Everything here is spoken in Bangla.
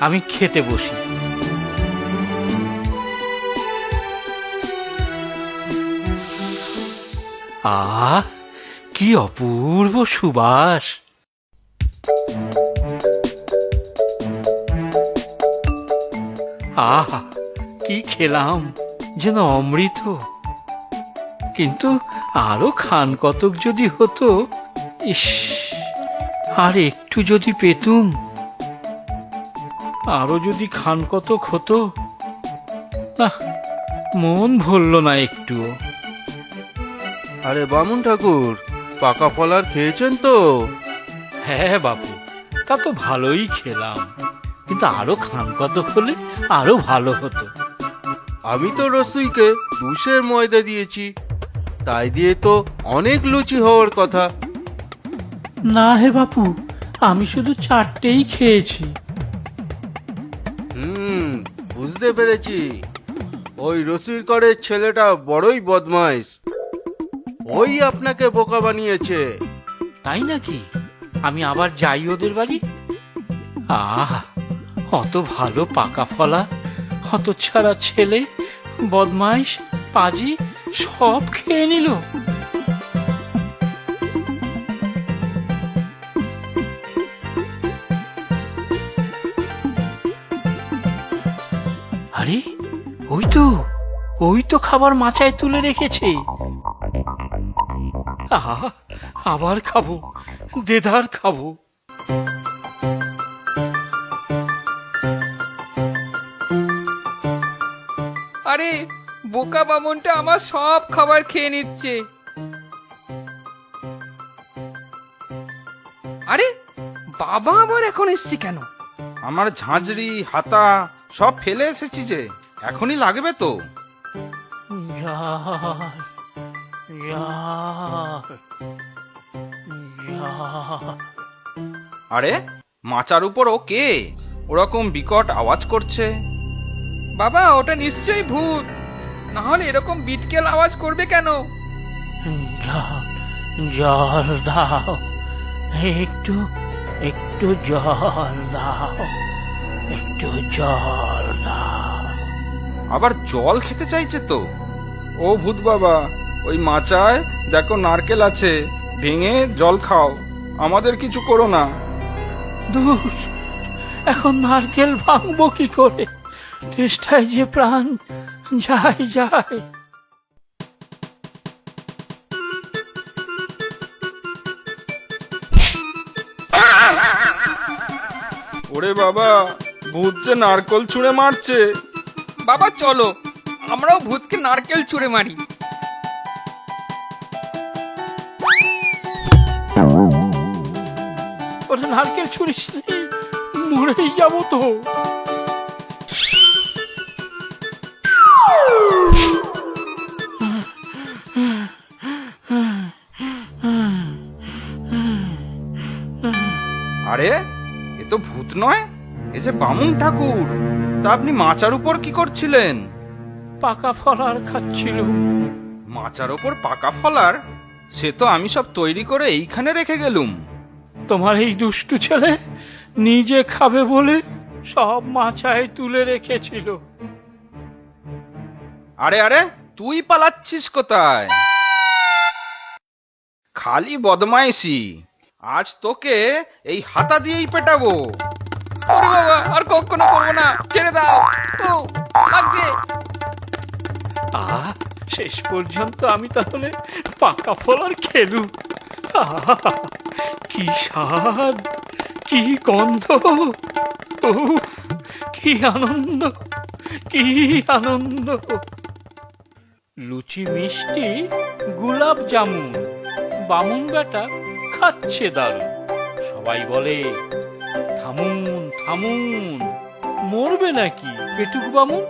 আমি খেতে বসি। আহ, কি অপূর্ব সুবাস। আহা, কি খেলাম, যেন অমৃত। কিন্তু আরও খান কতক যদি হতো, ইস, আর একটু যদি পেতুম। আরও যদি খান কতক হতো? না মন ভরল না একটুও। আরে বামুন ঠাকুর পাকা ফল আর খেয়েছেন তো? হ্যাঁ বাপু তা তো ভালোই খেলাম। কিন্তু আরও খান কতক হলে আরও ভালো হতো। আমি তো রসুইকে দুশের ময়দা দিয়েছি। তাই দিয়ে তো অনেক লুচি হওয়ার কথা। না হে বাপু আমি শুধু চারটেই খেয়েছি। হুম, বুঝতে পেরেছি। ওই রসির করের ছেলেটা বড়ই বদমাইশ। ওই আপনাকে বোকা বানিয়েছে। তাই নাকি? আমি আবার যাই ওদের বাড়ি? আহ, অত ভালো পাকা ফলা, অত ছাড়া ছেলে, বদমাইশ, পাজি, সব খেয়ে নিল। আরে ওই তো ওই তো খাবার মাচায় তুলে রেখেছে। আহা আবার খাব দেদার খাব। আরে বোকা বামনটা আমার সব খাবার খেয়ে নিচ্ছে। আরে বাবা আবার এখন এসছে কেন? আমার ঝাঁঝরি হাতা সব ফেলে এসেছি যে এখনই লাগবে তো। আরে মাচার উপর ও কে? ওরকম বিকট আওয়াজ করছে। বাবা ওটা নিশ্চয়ই ভূত। না হলে এরকম বিটকেল আওয়াজ করবে কেন? জল জল দাও। একটু একটু জল দাও। একটু জল দাও। আবার জল খেতে চাইছে তো? ও ভূত বাবা ওই মাচায় দেখো নারকেল আছে ভেঙে জল খাও আমাদের কিছু করো না। দুষ এখন নারকেল ভাঙবো কি করে? চেষ্টায় যে প্রাণ যায় যায় ওরে বাবা ভূত যে নারকল ছুঁড়ে মারছে। বাবা চলো। আমরাও ভূতকে নারকেল ছুঁড়ে মারি। ওটা নারকেল ছুড়িস মরেই যাব তো। আরে এ তো ভূত নয়? এ যে বামুন ঠাকুর তা আপনি মাচার উপর কি করছিলেন? পাকা ফল আর খাচ্ছিল। মাচার ওপর পাকা ফলার সে তো আমি সব তৈরি করে এইখানে রেখে গেলুম। তোমার এই দুষ্টু ছেলে নিজে খাবে বলে সব মাচায় তুলে রেখেছিল। আরে আরে তুই পালাচ্ছিস কোথায়? খালি বদমাইশি। আজ তোকে এই হাতা দিয়েই পেটাবো। কখনো করব না। ছেড়ে দাও। ও লাগছে। আহ শেষ পর্যন্ত আমি তাহলে পাকা খেলু। কি স্বাদ, কি গন্ধ কি আনন্দ কি আনন্দ। লুচি মিষ্টি, গোলাপ জামুন, বামুন বেটা খাচ্ছে দারুণ সবাই বলে থামুন থামুন। মরবে নাকি পেটুক বামুন